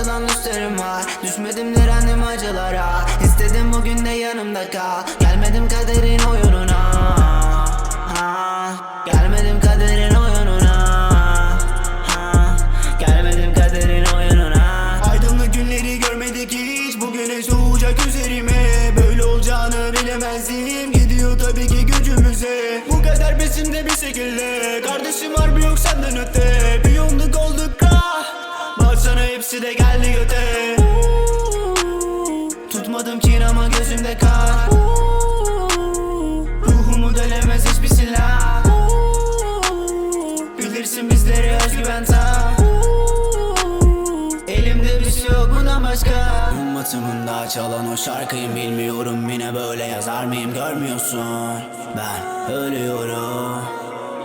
açılan üstlerim var. Düşmedim direndim acılara. İstedim bugün de yanımda kal. Gelmedim kaderin oyununa. Gelmedim kaderin oyununa. Gelmedim kaderin oyununa. Aydınlık günleri görmedik hiç. Bugüne soğuyacak üzerime. Böyle olacağını bilemezdim. Gidiyor tabii ki gücümüze. Bu kadar peşinde bir şekilde. Kardeşim var bir yok senden öte Baksana hepsi de geldi göte. Tutmadım kin ama gözümde kar. Ruhumu delemez hiçbir silah. Bilirsin bizleri özgüven tam Elimde bir şey yok bundan başka. Ummatımında çalan o şarkıyım bilmiyorum. Yine böyle yazar mıyım görmüyorsun. Ben ölüyorum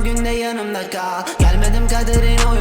bugün de yanımda kal. Gelmedim kaderin oyun